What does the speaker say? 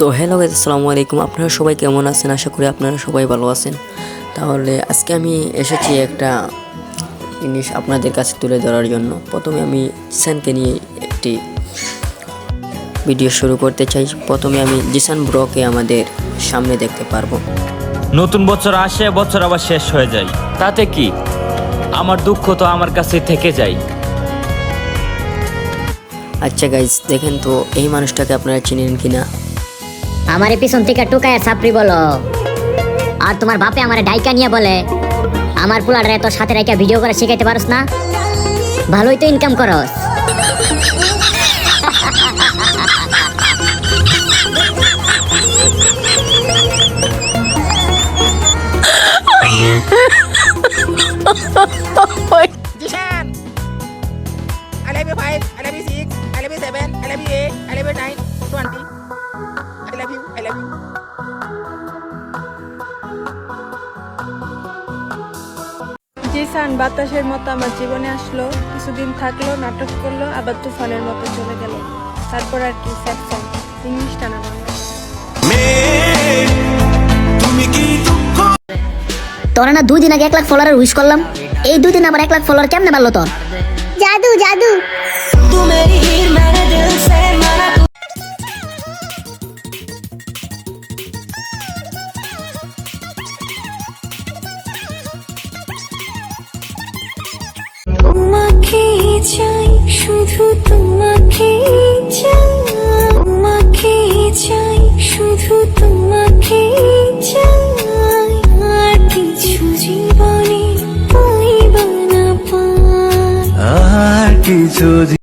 তো hello guys আসসালামু আলাইকুম। আপনারা সবাই কেমন আছেন? আশা করি আপনারা সবাই ভালো আছেন। তাহলে আজকে আমি এসেছি একটা জিনিস আপনাদের কাছে তুলে ধরার জন্য। প্রথমে আমি জিসানকে নিয়ে একটি ভিডিও শুরু করতে চাই। প্রথমে আমি জিসান ব্রকে আমাদের সামনে দেখতে পারব। নতুন বছর আসে বছর আবার শেষ হয়ে যায়। তাতে কি? আমার দুঃখ তো আমার কাছে থেকে যায়। আচ্ছা গাইজ দেখেন তো এই মানুষটাকে আপনারা চিনেন কিনা? আমার পিছন থেকে টুকায় সাপড়ি বলো আর তোমার বাপে আমার ডাইকা নিয়ে বলে আমার পোলাটারে তোর সাথে রাইকা ভিডিও করে শিখাইতে পারস না ভালোই তো ইনকাম করস Jishan! I love you 5, I love you 6, I love you 7, I love you 8, I love you 9, 20. Jisan বাতাসের মতো আমার জীবনে আসলো কিছুদিন থাকল নাটক করল আবার তুফানের মতো চলে গেল। তারপর আর কি স্যাড সং ইংলিশটা না বাংলা। তোরা না দুই দিন আগে এক লাখ ফলোয়ার উইশ করলাম। এই দুই দিন আবার এক লাখ ফলোয়ার কেমনে পারল তোর? জাদু জাদু। তোমাকে চাই, শুধু তোমাকে চাই। তোমাকে চাই, শুধু তোমাকে চাই। আর কিছু জীবনে পাইব না পাই কিছু